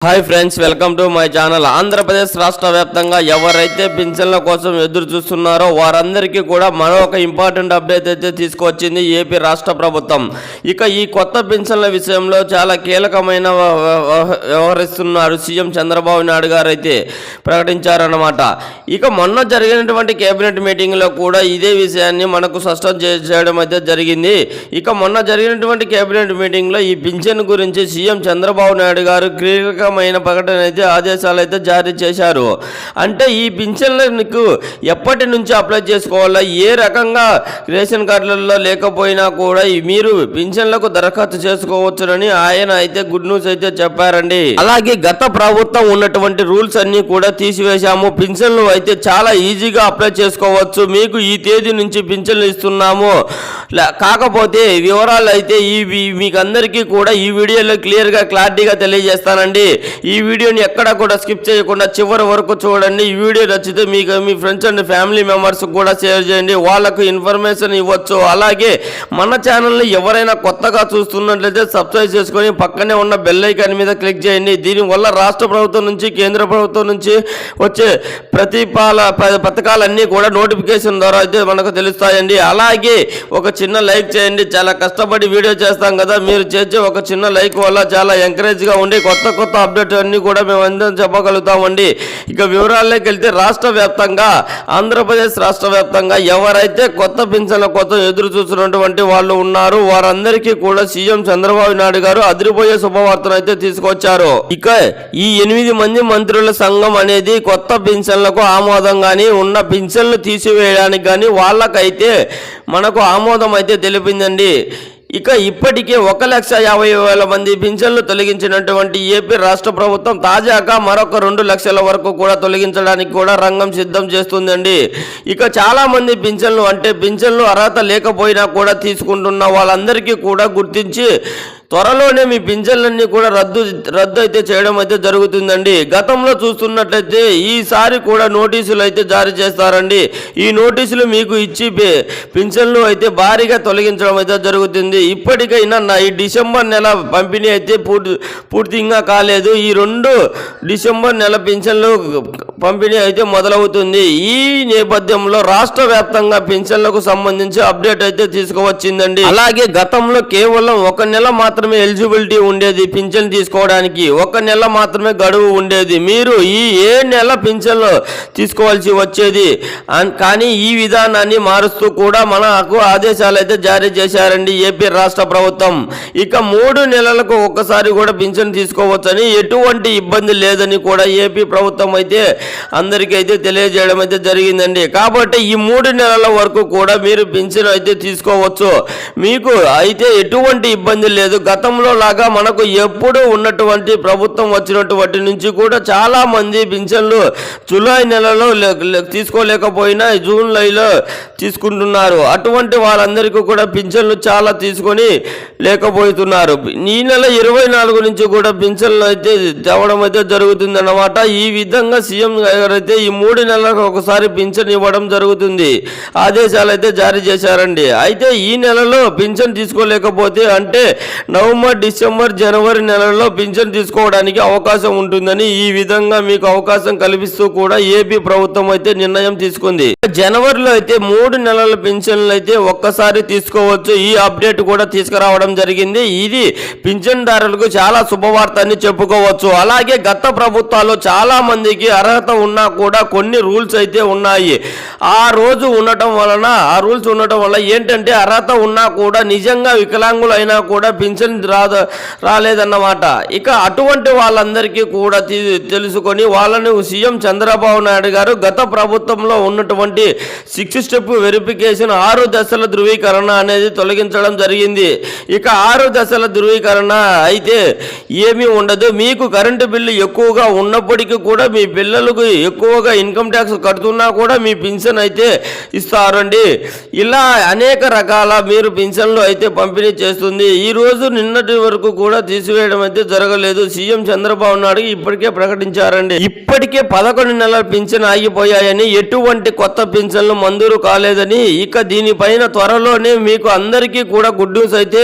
Hi friends welcome to my channel Andhra Pradesh రాష్ట్ర వ్యాప్తంగా ఎవరైతే పింఛన్ల కోసం ఎదురు చూస్తున్నారో వారందరికీ కూడా మరొక ఇంపార్టెంట్ అప్డేట్ అయితే తీసుకొచ్చింది ఏపీ రాష్ట్ర ప్రభుత్వం. ఇక ఈ కొత్త పింఛన్ల విషయంలో చాలా కీలకమైన వ్యవహరిస్తున్నారు సీఎం చంద్రబాబు నాయుడు గారు అయితే ప్రకటించారన్నమాట. ఇక మొన్న జరిగినటువంటి కేబినెట్ మీటింగ్లో కూడా ఇదే విషయాన్ని మనకు స్పష్టం చేయడం అయితే జరిగింది. ఇక మొన్న జరిగినటువంటి కేబినెట్ మీటింగ్లో ఈ పింఛన్ గురించి సీఎం చంద్రబాబు నాయుడు గారు కీలకమైన ప్రకటన అయితే ఆదేశాలు అయితే జారీ చేశారు. అంటే ఈ పింఛన్లకు ఎప్పటి నుంచి అప్లై చేసుకోవాలా? ఏ రకంగా రేషన్ కార్డులలో లేకపోయినా కూడా మీరు పింఛన్లకు దరఖాస్తు చేసుకోవచ్చునని ఆయన అయితే గుడ్ న్యూస్ అయితే చెప్పారండి. అలాగే గత ప్రభుత్వం ఉన్నటువంటి రూల్స్ అన్ని కూడా తీసివేశాము. పింఛన్లు అయితే చాలా ఈజీగా అప్లై చేసుకోవచ్చు. మీకు ఈ తేదీ నుంచి పింఛన్లు ఇస్తున్నాము. కాకపోతే వివరాలు అయితే ఈ- మీకు అందరికీ కూడా ఈ వీడియోలో క్లియర్గా క్లారిటీగా తెలియజేస్తానండి. ఈ వీడియోని ఎక్కడ కూడా స్కిప్ చేయకుండా చివరి వరకు చూడండి. ఈ వీడియో నచ్చితే మీకు మీ ఫ్రెండ్స్ అండ్ ఫ్యామిలీ మెంబర్స్ కూడా షేర్ చేయండి. వాళ్ళకు ఇన్ఫర్మేషన్ ఇవ్వచ్చు. అలాగే మన ఛానల్ని ఎవరైనా కొత్తగా చూస్తున్నట్లయితే సబ్స్క్రైబ్ చేసుకొని పక్కనే ఉన్న బెల్ ఐకాన్ మీద క్లిక్ చేయండి. దీనివల్ల రాష్ట్ర ప్రభుత్వం నుంచి కేంద్ర ప్రభుత్వం నుంచి వచ్చే ప్రతిపాల పథకాలన్నీ కూడా నోటిఫికేషన్ ద్వారా అయితే మనకు తెలుస్తాయండి. అలాగే ఒక చిన్న లైక్ చేయండి. చాలా కష్టపడి వీడియో చేస్తాం కదా. మీరు చేసే ఒక చిన్న లైక్ వల్ల చాలా ఎంకరేజ్గా ఉండి కొత్త కొత్త అప్డేట్ అన్ని కూడా మేము అందరం చెప్పగలుగుతామండి. ఇక వివరాల్లోకి వెళ్తే రాష్ట్ర వ్యాప్తంగా ఆంధ్రప్రదేశ్ రాష్ట్ర వ్యాప్తంగా ఎవరైతే కొత్త పింఛన్ల కోసం ఎదురు చూస్తున్నటువంటి వాళ్ళు ఉన్నారు వారందరికీ కూడా సీఎం చంద్రబాబు నాయుడు గారు అదిరిపోయే శుభవార్తను అయితే తీసుకొచ్చారు. ఇక ఈ ఎనిమిది మంది మంత్రుల సంఘం అనేది కొత్త పింఛన్లకు ఆమోదం కానీ ఉన్న పింఛన్లు తీసివేయడానికి కానీ వాళ్ళకైతే మనకు ఆమోదం అయితే తెలిపిందండి. ఇక ఇప్పటికే ఒక లక్ష యాభై వేల మంది పింఛన్లు తొలగించినటువంటి ఏపీ రాష్ట్ర ప్రభుత్వం తాజాగా మరొక రెండు లక్షల వరకు కూడా తొలగించడానికి కూడా రంగం సిద్ధం చేస్తుందండి. ఇక చాలా మంది పింఛన్లు అంటే పింఛన్లు అర్హత లేకపోయినా కూడా తీసుకుంటున్న వాళ్ళందరికీ కూడా గుర్తించి త్వరలోనే మీ పింఛన్లన్నీ కూడా రద్దు రద్దు అయితే చేయడం అయితే జరుగుతుందండి. గతంలో చూస్తున్నట్లయితే ఈసారి కూడా నోటీసులు అయితే జారీ చేస్తారండి. ఈ నోటీసులు మీకు ఇచ్చి పింఛన్లు అయితే భారీగా తొలగించడం అయితే జరుగుతుంది. ఇప్పటికైనా నా ఈ డిసెంబర్ నెల పంపిణీ అయితే పూర్తి పూర్తిగా కాలేదు. ఈ రెండు డిసెంబర్ నెల పింఛన్లు పంపిణీ అయితే మొదలవుతుంది. ఈ నేపథ్యంలో రాష్ట్ర వ్యాప్తంగా పింఛన్లకు సంబంధించి అప్డేట్ అయితే తీసుకువచ్చిందండి. అలాగే గతంలో కేవలం ఒక నెల మాత్రమే ఎలిజిబిలిటీ ఉండేది పింఛన్ తీసుకోవడానికి. ఒక నెల మాత్రమే గడువు ఉండేది. మీరు ఈ ఏ నెల పింఛన్లు తీసుకోవాల్సి వచ్చేది? కానీ ఈ విధానాన్ని మారుస్తూ కూడా మనకు ఆదేశాలు అయితే జారీ చేశారండి ఏపీ రాష్ట్ర ప్రభుత్వం. ఇక మూడు నెలలకు ఒక్కసారి కూడా పింఛన్ తీసుకోవచ్చని ఎటువంటి ఇబ్బంది లేదని కూడా ఏపీ ప్రభుత్వం అయితే అందరికీ అయితే తెలియజేయడం అయితే జరిగిందండి. కాబట్టి ఈ మూడు నెలల వరకు కూడా మీరు పింఛన్ అయితే తీసుకోవచ్చు. మీకు అయితే ఎటువంటి ఇబ్బంది లేదు. గతంలో లాగా మనకు ఎప్పుడు ఉన్నటువంటి ప్రభుత్వం వచ్చినటువంటి నుంచి కూడా చాలా మంది పింఛన్లు జూలై నెలలో తీసుకోలేకపోయినా జూన్ తీసుకోలేకపోయినా తీసుకుంటున్నారు. అటువంటి వాళ్ళందరికీ కూడా పింఛన్లు చాలా తీసుకొని లేకపోతున్నారు. ఈ నెల ఇరవై నాలుగు నుంచి కూడా పింఛన్లు అయితే తేవడం అయితే జరుగుతుంది అన్నమాట ఈ విధంగా సీఎం అయితే ఈ మూడు నెలలకు ఒకసారి పింఛన్ ఇవ్వడం జరుగుతుంది. ఆదేశాలు అయితే జారీ చేశారండి. అయితే ఈ నెలలో పింఛన్ తీసుకోలేకపోతే అంటే నవంబర్ డిసెంబర్ జనవరి నెలలో పింఛన్ తీసుకోవడానికి అవకాశం ఉంటుందని ఈ విధంగా మీకు అవకాశం కల్పిస్తూ కూడా ఏపీ ప్రభుత్వం అయితే నిర్ణయం తీసుకుంది. జనవరిలో అయితే మూడు నెలల పింఛన్లు అయితే ఒక్కసారి తీసుకోవచ్చు. ఈ అప్డేట్ కూడా తీసుకురావడం జరిగింది. ఇది పింఛన్దారులకు చాలా శుభవార్త అని చెప్పుకోవచ్చు. అలాగే గత ప్రభుత్వాలు చాలా మందికి అర్హత ఉన్నా కూడా కొన్ని రూల్స్ అయితే ఉన్నాయి. ఆ రోజు ఉండటం వలన ఆ రూల్స్ ఉండటం వల్ల ఏంటంటే అర్హత ఉన్నా కూడా నిజంగా వికలాంగులు అయినా కూడా పింఛన్ రాదు రాలేదన్నమాట. ఇక అటువంటి వాళ్ళందరికీ కూడా తెలుసుకొని వాళ్ళని సీఎం చంద్రబాబు నాయుడు గారు గత ప్రభుత్వంలో ఉన్నటువంటి సిక్స్ స్టెప్ వెరిఫికేషన్ ఆరు దశల ధృవీకరణ అనేది తొలగించడం జరిగింది. ఇక ఆరు దశల ధృవీకరణ అయితే ఏమీ ఉండదు. మీకు కరెంటు బిల్లు ఎక్కువగా ఉన్నప్పటికీ కూడా మీ పిల్లలకు ఎక్కువగా ఇన్కమ్ ట్యాక్స్ కడుతున్నా కూడా మీ పింఛన్ అయితే ఇస్తారండి. ఇలా అనేక రకాల మీరు పింఛన్లు అయితే పంపిణీ చేస్తుంది. ఈ రోజు నిన్నటి వరకు కూడా తీసివేయడం అయితే జరగలేదు. సీఎం చంద్రబాబు నాయుడు ఇప్పటికే ప్రకటించారండి. ఇప్పటికే పదకొండు నెలల పింఛన్ ఆగిపోయాయని ఎటువంటి కొత్త పింఛన్లు మంజూరు కాలేదని ఇక దీనిపైన త్వరలోనే మీకు అందరికీ కూడా గుడ్ న్యూస్ అయితే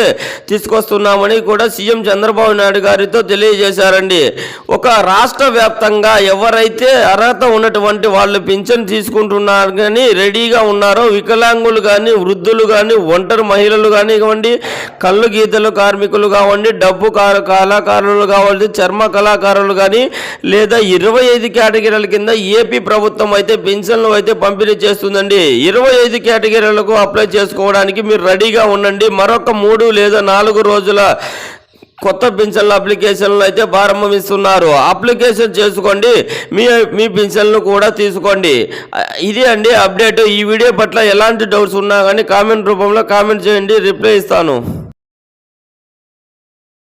తీసుకొస్తున్నామని కూడా సీఎం చంద్రబాబు నాయుడు గారితో తెలియజేశారండి. ఒక రాష్ట్ర వ్యాప్తంగా ఎవరైతే అర్హత ఉన్నటువంటి వాళ్ళు పింఛన్ తీసుకుంటున్నారు కానీ రెడీగా ఉన్నారో వికలాంగులు కానీ వృద్ధులు కానీ ఒంటరి మహిళలు కానివ్వండి కళ్ళు గీతలు కార్మికులు కావండి డబ్బు కారు కళాకారులు కావండి చర్మ కళాకారులు కానీ లేదా ఇరవై ఐదు కేటగిరీల కింద ఏపీ ప్రభుత్వం అయితే పింఛన్లు అయితే పంపిణీ చేస్తుందండి. ఇరవై ఐదు కేటగిరీలకు అప్లై చేసుకోవడానికి మీరు రెడీగా ఉండండి. మరొక మూడు లేదా నాలుగు రోజుల కొత్త పింఛన్ల అప్లికేషన్లు అయితే ప్రారంభిస్తున్నారు. అప్లికేషన్ చేసుకోండి. మీ మీ పింఛన్లు కూడా తీసుకోండి. ఇది అండి అప్డేట్. ఈ వీడియో పట్ల ఎలాంటి డౌట్స్ ఉన్నా కానీ కామెంట్ రూపంలో కామెంట్ చేయండి. రిప్లై ఇస్తాను.